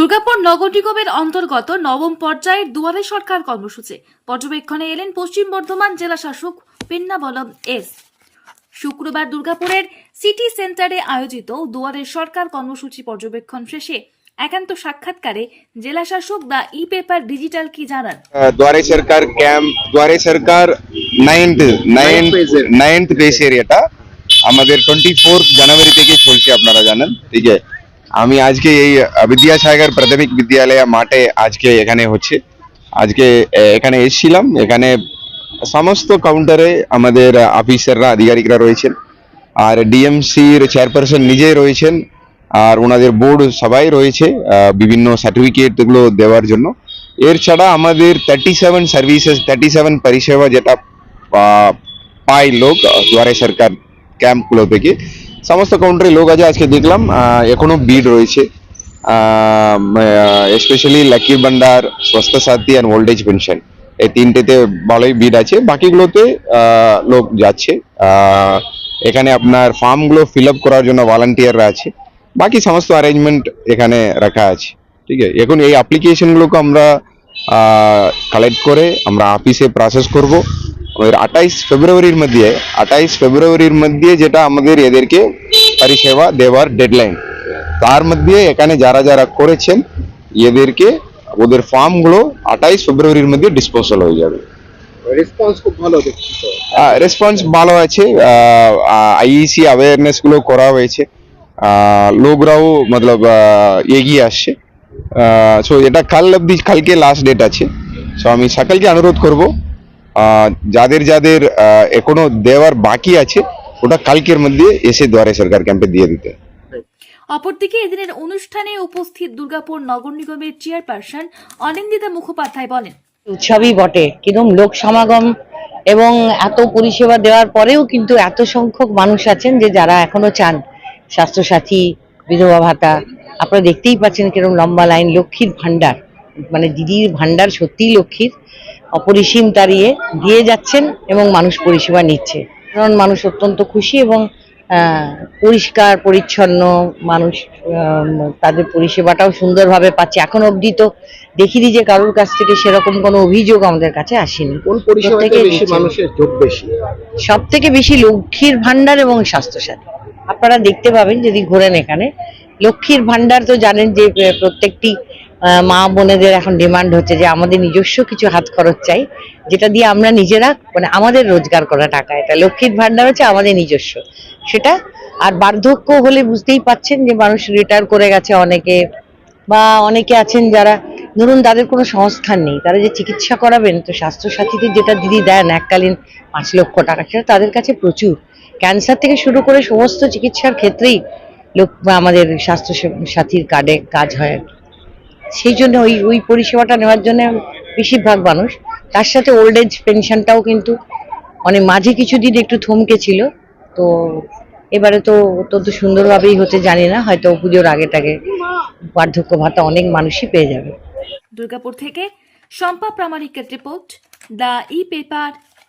দুর্গাপুর নগর নিগমের অন্তর্গত নবম পর্যায়ের দুয়ারে সরকার কর্মসূচি। পর্যবেক্ষণে এলেন পশ্চিম বর্ধমান জেলা শাসক পেন্না বলম এস। শুক্রবার দুর্গাপুরের সিটি সেন্টারে আয়োজিত দুয়ারে সরকার কর্মসূচি পর্যবেক্ষণ শেষে একান্ত সাক্ষাৎকারে জেলা শাসক দা ই পেপার ডিজিটাল কি জানান? দ্বারে সরকার ক্যাম্প দ্বারে সরকার নাইন্থ নাইন্থ নাইন্থ বেসের এটা। আমাদের টোয়েন্টি ফোর্থ জানুয়ারি থেকে চলছে আপনারা জানেন। ঠিক আছে আমি আজকে এই বিদ্যাসাগর প্রাথমিক বিদ্যালয় মাঠে আজকে এখানে হচ্ছে। আজকে এখানে এসেছিলাম। এখানে সমস্ত কাউন্টারে আমাদের অফিসাররা আধিকারিকরা রয়েছেন। আর ডিএমসির চেয়ারপারসন নিজে রয়েছেন। আর ওনাদের বোর্ড সবাই রয়েছে বিভিন্ন সার্টিফিকেটগুলো দেওয়ার জন্য। এর ছাড়া আমাদের thirty seven services thirty seven পরিষেবা যেটা পায় লোক দুয়ারে সরকার ক্যাম্পগুলো থেকে সমস্ত কাউন্টারে লোক আছে আজকে দেখলাম এখনও ভিড় রয়েছে। স্পেশালি লাকির ভান্ডার স্বাস্থ্য সাথী অ্যান্ড ওল্ড এজ পেনশন এই তিনটেতে ভালোই ভিড় আছে। বাকিগুলোতে লোক যাচ্ছে। এখানে আপনার ফর্মগুলো ফিল আপ করার জন্য ভলান্টিয়াররা আছে। বাকি সমস্ত অ্যারেঞ্জমেন্ট এখানে রাখা আছে। ঠিক আছে? এখন এই অ্যাপ্লিকেশনগুলোকে আমরা কালেক্ট করে আমরা অফিসে প্রসেস করব। আঠাইশ ফেব্রুয়ারির মধ্যে আঠাইশ ফেব্রুয়ারির মধ্যে যেটা আমাদের এদেরকে পরিষেবা দেওয়ার ডেডলাইন তার মধ্যে এখানে যারা যারা করেছেন এদেরকে ওদের ফর্মগুলো আঠাইশ ফেব্রুয়ারির মধ্যে ডিসপোজাল হয়ে যাবে। রেসপন্স খুব ভালো রেসপন্স আছে। আইইসি অ্যাওয়ারনেসগুলো করা হয়েছে। লোকরাও মতলব এগিয়ে আসছে। সো এটা কাল অব্দি কালকে লাস্ট ডেট আছে। সো আমি সকলকে অনুরোধ করব যাদের যাদের আহ, এখনও দেওয়ার বাকি আছে ওটা কালকের মধ্যে এসে দ্বারে সরকার ক্যাম্পে দিয়ে দিতে। অপরদিকে এদিনের অনুষ্ঠানে উপস্থিত দুর্গাপুর নগর নিগমের চেয়ারপারসন অনিন্দিতা মুখোপাধ্যায় বলেন উৎসবই বটে। কিরম লোক সমাগম এবং এত পরিষেবা দেওয়ার পরেও কিন্তু এত সংখ্যক মানুষ আছেন যে যারা এখনও চান। স্বাস্থ্যসাথী বিধবা ভাতা আপনারা দেখতেই পাচ্ছেন কিরম লম্বা লাইন লক্ষ্মীর ভান্ডার মানে দিদির ভান্ডার সত্যিই লক্ষ্মীর। অপরিসীম তাড়িয়ে দিয়ে যাচ্ছেন এবং মানুষ পরিষেবা নিচ্ছে। কারণ মানুষ অত্যন্ত খুশি এবং পরিষ্কার পরিচ্ছন্ন মানুষ তাদের পরিষেবাটাও সুন্দরভাবে পাচ্ছে। এখন অবধি তো দেখিনি যে কারোর কাছ থেকে সেরকম কোনো অভিযোগ আমাদের কাছে আসেনি। সব থেকে বেশি লক্ষ্মীর ভান্ডার এবং স্বাস্থ্যসাথী। আপনারা দেখতে পাবেন যদি ঘোরেন এখানে লক্ষ্মীর ভান্ডার তো জানেন যে প্রত্যেকটি মা বোনেদের এখন ডিমান্ড হচ্ছে যে আমাদের নিজস্ব কিছু হাত খরচ চাই, যেটা দিয়ে আমরা নিজেরা মানে আমাদের রোজগার করা টাকা। এটা লক্ষ্মীর ভান্ডার হচ্ছে আমাদের নিজস্ব। সেটা আর বার্ধক্য হলে বুঝতেই পাচ্ছেন যে মানুষ রিটায়ার করে গেছে অনেকে, বা অনেকে আছেন যারা, ধরুন তাদের কোনো সংস্থান নেই, তারা যে চিকিৎসা করাবেন, তো স্বাস্থ্যসাথীতে যেটা দিদি দেন এককালীন পাঁচ লক্ষ টাকা, সেটা তাদের কাছে প্রচুর। ক্যান্সার থেকে শুরু করে সমস্ত চিকিৎসার ক্ষেত্রেই লোক, আমাদের স্বাস্থ্য সাথীর কার্ডে কাজ হয় আর কি। সেই জন্য ওই ওই পরিষেবাটা নেওয়ার জন্য বেশিরভাগ মানুষ। তার সাথে ওল্ড এজ পেনশনটাও কিন্তু অনেক মাঝে কিছুদিন একটু থমকে ছিল। তো এবারে তো অত্যন্ত সুন্দরভাবেই হতে জানি না, হয়তো পুজোর আগে টাগে বার্ধক্য ভাতা অনেক মানুষই পেয়ে যাবে। দুর্গাপুর থেকে Shampa প্রামাণিকের report, the e paper